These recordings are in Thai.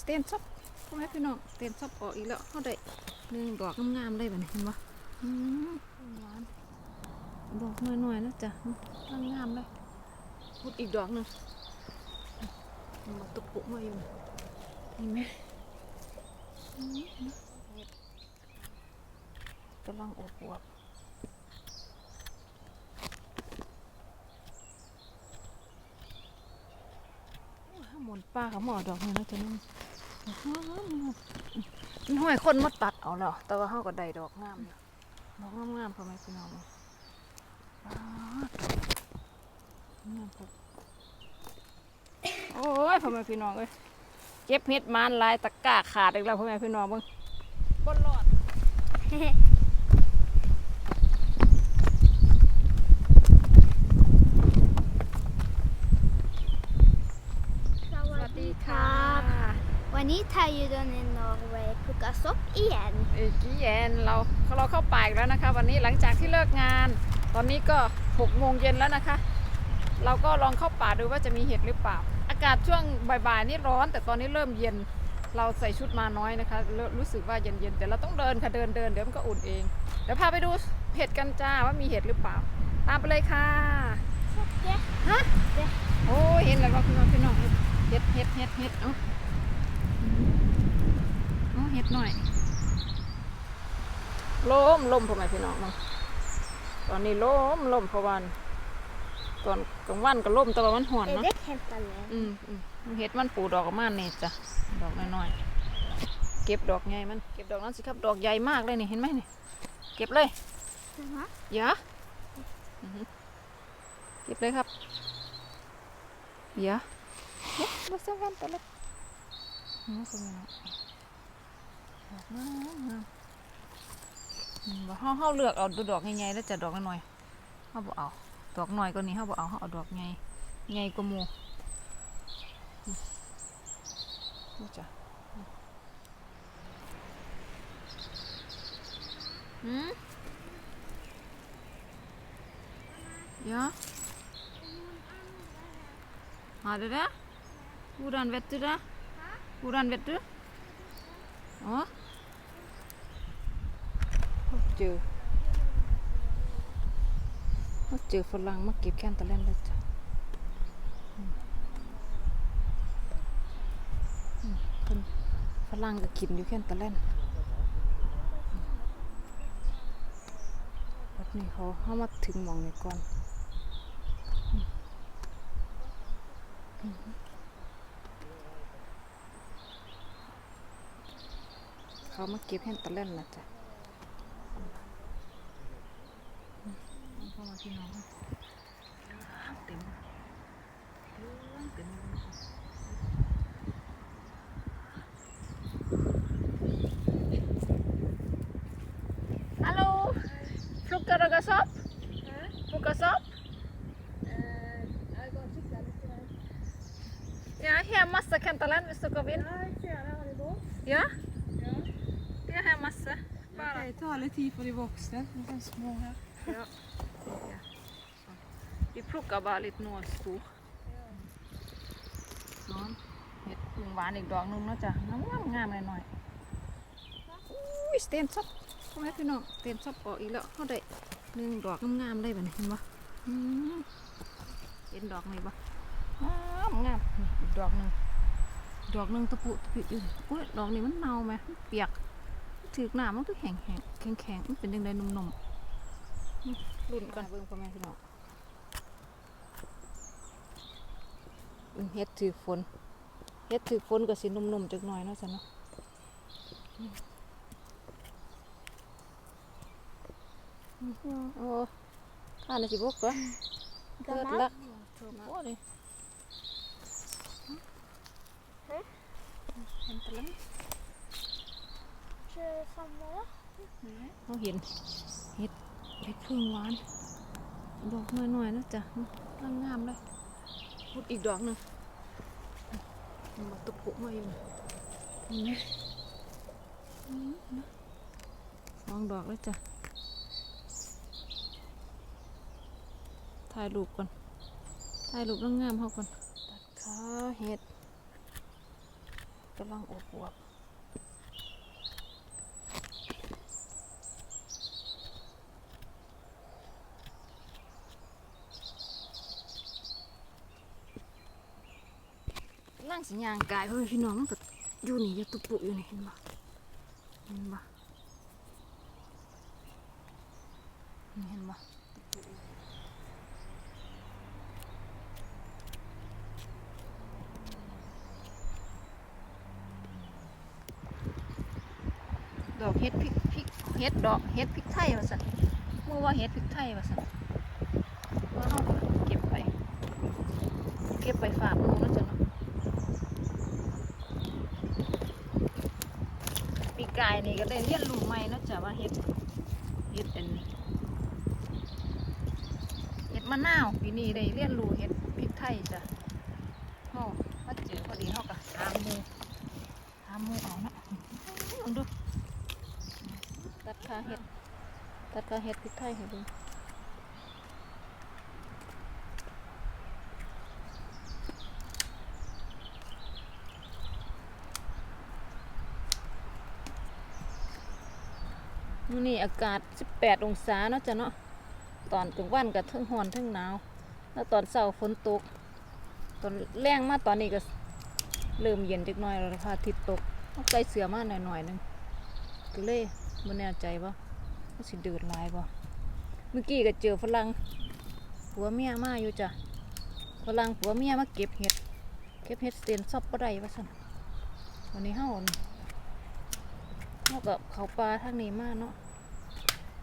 สเตนซับพ่อแม่พี่น้องเตนซับออกอีกแล้วเขาได้หนึ่งดอกงามๆเลยแบบนี้เห็นปะอืมหวานดอกน้อยๆนะจ๊ะงามๆเลยพุดอีกดอกหนึ่งมาตุกปุกมาอยู่เห็นไหมกำลังอวบๆหมุนป้าเขาหมอดอกนี่นะจ๊ะนุ่ม มันห้อยคนมาตัดเอาแล้วแต่ว่าเขาก็ได้ดอกงามอยู่ดอกงามๆพ่อแม่พี่น้องป๊างามครับโอ้ยพ่อแม่พี่น้องเอ้ยเจ็บเห็ดมานลายตะกร้าขาดอีกแล้วพ่อแม่พี่น้องเบ้างบนหลอด สวัสดีครับ วั นนี้ไทยยูโดนในนอร์เวย์พุกาซบเอียนเอ้ยกี้แยนเราเราเข้าป่าอีกแล้วนะคะ วันนี้หลังจากที่เลิกงาน ตอนนี้ก็หกโมงเย็นแล้วนะคะ เราก็ลองเข้าป่าดูว่าจะมีเห็ดหรือเปล่า อากาศช่วงบ่ายๆนี่ร้อน แต่ตอนนี้เริ่มเย็นเราใส่ชุดมาน้อยนะคะเริ่มรู้สึกว่าเย็นๆแต่เราต้องเดินค่ะเดินเดินเดี๋ยวมันก็อุ่นเอง เดี๋ยวพาไปดูเห็ดกันจ้าว่ามีเห็ดหรือเปล่า ตามไปเลยค่ะฮะโอ้ยเห็นแล้วก็พี่น้องพี่น้องเห็ดเห็ดเห็ดเห็ดเห็ดเอ้า เอาเห็ดหน่อยลมลมพ่อแม่พี่น้องมั้งตอนนี้ลมลมเพราะวันตอนกลางวันก็ลมแต่ว่ามันห่อนเอเนาะเด็กเห็นกันแล้วอืมอืมเห็ดมันปูดอกออกมาเนี่ยจ้ะดอกน้อยๆเก็บดอกใหญ่มันเก็บดอกนั้นสิครับดอกใหญ่มากเลยนี่เห็นไหมนี่เก็บเลยเยอะอือหือเก็บเลยครับเยอะเฮ้ยมาเส้นกันตัวเล็กนี่ก็มีเนาะดอกงามงาม อืมว่าเฮาเฮาเลือกเอาดอกใหญ่ๆแล้วจะดอกน้อยๆเฮาบ่เอาดอกน้อยกว่านี้เฮาบ่เอาเฮาเอาดอกใหญ่ใหญ่กว่าหมู่นี่จ้ะหืม Ja. Har du det? Hvordan vet du det? Hvordan vet du? Ja. เจอเขาเจอฝรั่งมาเก็บแคนตะเล่นเลยจ้ะเพิ่นฝรั่งก็กินอยู่แค่นตะเล่นแบบนี้เขาเข้ามาถึงหมองนี้ก่อนเขามาเก็บแค่นตะเล่นนะจ๊ะ เอาเข้ามาที่น้องเต็มเต็มเลย Hallo, plukker dere sopp? Plukker sopp? Ja, her er masse kantareller hvis dere vil. Ja? Ja, her er masse. Bare. Det tar litt tid for de voksne. De er små her. Ja. Ja. Sånn. Vi plukker bare litt nå stor. Sånn. Het ลุงหวานอีกดอกหนึงเนาะจ้ะงามงามๆหน่อยๆอุ้ยเตนซับพ่อแม่พี่น้องเตนซับออกอีกแล้วเขาได้หนึ่งดอกงามๆเลยแบบนี้เห็นปะอืมเห็นดอกไหมปะงามงามอีกดอกหนึ่งดอกหนึ่งตะปุตะปิอยู่อุ้ยดอกนี้มันเน่าไหมมันเปียกถือหนามันก็แข็งแข็งแข็งแข็งๆมันเป็นยังไงนุ่มๆรุ่นก่อนเบิ่งพ่อแม่พี่น้อง เบิ่งเฮ็ดถือฝนเฮ็ดถือฝนก็สินุ่มๆจักหน่อยเนาะจ้ะเนาะอืมโอ้ข้าน่ะสิบกตัวเกิดละโอ้นี่เห็นตะลังเจอซัมเมอร์เขาเห็นเฮ็ดเฮ็ดพึ่งหวานดอกน้อยๆนะจ๊ะงามๆเลยพุดอีกดอกหนึง มาตุกปุมาอยู่นไหมอืมนะสองดอกแล้วจ้ะ ถ่ายรูปก่อน ถ่ายรูปงามๆเขาก่อน ตัดขาเห็ดกำลังอวบอ วบนั่งสัญญางกายเพื่อนพี่น้องมันก็อยู่นี่อยู่ตุปุอยู่นี่เห็นปะเห็นปะเห็นปะดอกเฮ็ดพริกพริกเฮ็ดดอกเฮ็ดพริกไทยว่าสันเมื่อว่าเฮ็ดพริกไทยว่าสันว่าเราเก็บไป เก็บไปฝากหมูแล้วจ้ะเนาะ ปี กายนี่ก็ได้เรียนรู้ใหม่เนาะจ้ะว่าเฮ็ดเฮ็ดเป็นเฮ็ดมะนาวปีนี้ได้เรียนรู้เฮ็ดพริกไทยจ้ะเฮามาเจอพอดีเฮาก็หาหมูหาหมูเอาเนาะลองดูตัดขาเฮ็ดตัดขาเฮ็ดพริกไทยให้ดู มื้อนี้อากาศ 18 องศาเนาะจ้ะเนาะ ตอนกลางวันก็ทั้งร้อนทั้งหนาว แล้วตอนเช้าฝนตก ตอนแรงมาตอนนี้ก็เริ่มเย็นจักหน่อยแล้วพระอาทิตย์ตกเอาใส่เสื้อมาหน่อยๆหนึงก็เลยบ่แน่ใจว่ามันสิเดือดลายบ่ เมื่อกี้ก็เจอฝรั่งผัวเมียมาอยู่จ้ะฝรั่งผัวเมียมาเก็บเห็ด เก็บเห็ดเตียนซอบบ่ได้ว่าซั่นวันนี้เฮานี่ เฮาก็เขาป่าทางนี้มากเนาะ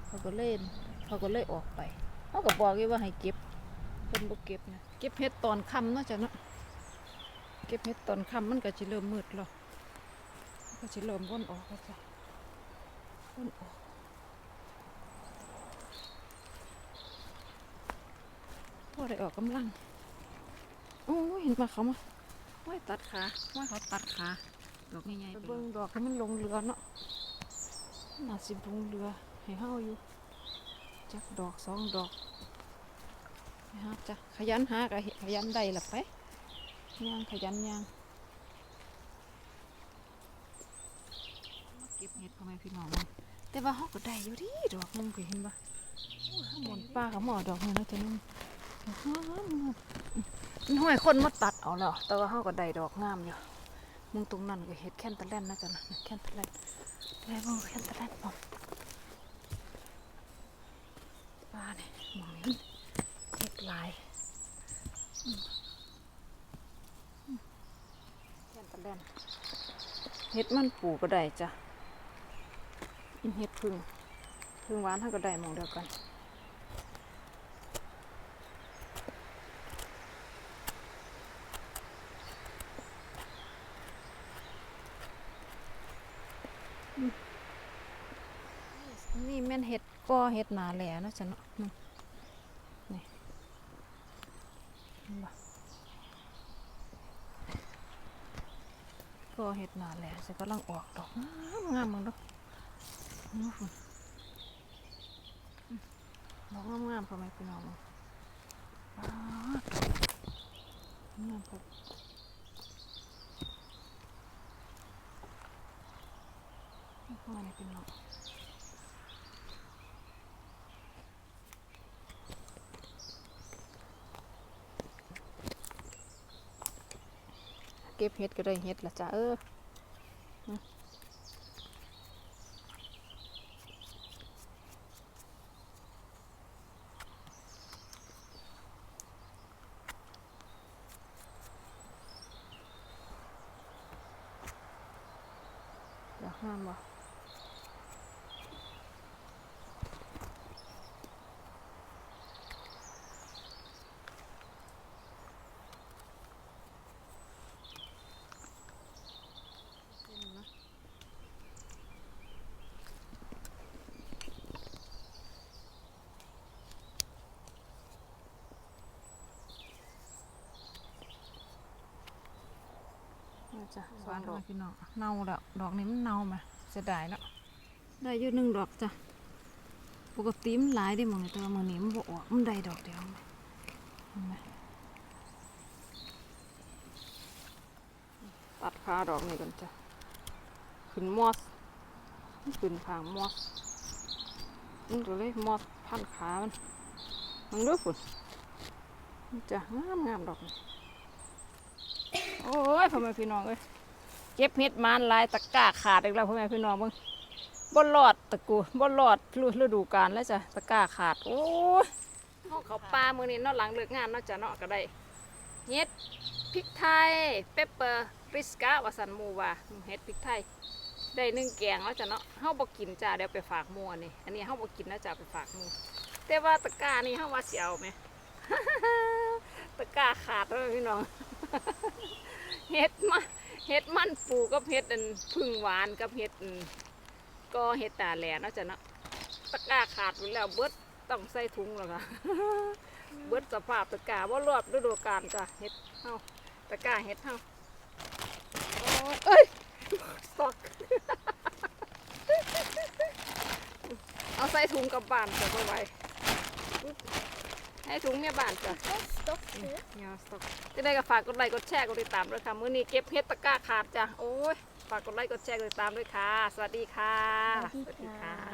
เขาก็เล่นเขาก็เลยออกไปเขาก็บอกว่าให้เก็บเพิ่นบ่เก็บนะเก็บเห็ดตอนค่ำเนาะจ้ะเนาะเก็บเห็ดตอนค่ำมันก็สิเริ่มมืดแล้วมันก็สิเริ่มวนออกแล้วจ้ะว่นออกพอได้ออกกำลังโอ้เห็นปะเขามาไม่ตัดขาว่าเขาตัดขา ดอกใหญ่ๆไปเบิ่งดอกให้มันลงเรือเนาะน่าสิลงเรือให้เฮาอยู่จักดอกสองดอกนะฮะจ้ะขยันหาก็เฮ็ดขยันได้ละไปย่างขยันย่างมาเก็บเห็ดพ่อแม่พี่น้องมันแต่ว่าเขาก็ได้อยู่ดีดอกหนึงเคยเห็นปะโอ้ยข้างบนป้าเขาหมอดอกหนึงนะจ๊ะนุ่มดอกงามงามมันห้อยคนมาตัดเอาแล้วแต่ว่าเขาก็ได้ดอกงามอยู่ มึงตรงนั้นก็เห็ดแค่นตะแลนนะจ๊ะนะแค่นตะแลนแล้วมึงแค่นตะแลนปอมป้าเนี่ยมองนี้เฮ็ดลายอืมอืมเฮ็ดตะแลนเฮ็ดมันปูก็ได้จ้ะอินเฮ็ดพึ่งพึ่งหวานถ้าก็ได้มองเดียวกัน ม่นเฮ็ดก่อเฮ็ดหนาแหล่นะจ้ะเนาะนบ่ก็เห็ดหนาแหละจะกำลังออกดอกงามงามมึงดูนี่ฝุ่นอืมดอกงามๆพ่อแม่พี่น้องมึงาดงามครับนี่พ่อแม่พี่น้อง ก็บเห็ดก็ได้เห็ดละจ้าเอออืมดอกงามบ่ จ้ะสองดอกพี่น้องเน่าแล้วดอกนี้มันเน่ามาเสียดายแล้วได้อยู่หนึ่งดอกจ้ะปกติมันหลายได้หมองแต่ว่ามือนี้มันบ่ออกมันได้ดอกเดียวเห็นไหมตัดขาดอกนี่กันจ้ะขึ้นมอสมันขึ้นผางมอสมันก็เลยมอสพันขามันมันรู้ฝุ่นมันจะงามงามดอกนี่ โอ้ยพ่อแม่พี่น้องเอ้ยเก็บเห็ดมานลายตะกร้าขาดอีกแล้วพ่อแม่พี่น้องเบิ่งบ่รอดตะกูบ่รอดฤฤดูกาลแล้วจ้ะตะกร้าขาด โอ้ยห้องเขาปลามือนี้นาะหลังเลิกงานนาะจ้ะเนาะก็ได้เฮ็ดพริกไทยเปปเปอร์ริสกาวาสันมูว่าเฮ็ดพริกไทยได้นึ่งแกงแล้วจ้ะเนาะเฮาบ่กินจ้าเดี๋ยวไปฝากมูอันนี้อันนี้เฮาบ่กินแล้วจ้าไปฝากมูแต่ว่าตะกร้านี่เฮาว่าสิเอาไหมตะกร้าขาดแล้วพี่น้อง เฮ็ดมาเฮ็ดมันปูกับเฮ็ดอันพึ่งหวานกับเฮ็ดก็เฮ็ดตาแหลเนาะจ้ะเนาะตะกร้าขาดหมดแล้วเบิดต้องใส่ถุงแล้วค่ะเบิดสภาพตะกร้าว่ารอบฤดูกาลจ้ะเฮ็ดเฮาตะกร้าเฮ็ดเฮาเอ้ยสอกเอาใส่ถุงกับบ้านจ้ะบ่ไหว ให้ถุงเนี่ยบ้านจ้ะ Stopp du. ยาสต็อกจะได้ก็ฝากกดไลค์กดแชร์กดติดตามด้วยค่ะ มื้อนี้เก็บเฮ็ดตะกร้าขาดจ้ะ โอ้ย ฝากกดไลค์กดแชร์กดติดตามด้วยค่ะ สวัสดีค่ะ สวัสดีค่ะ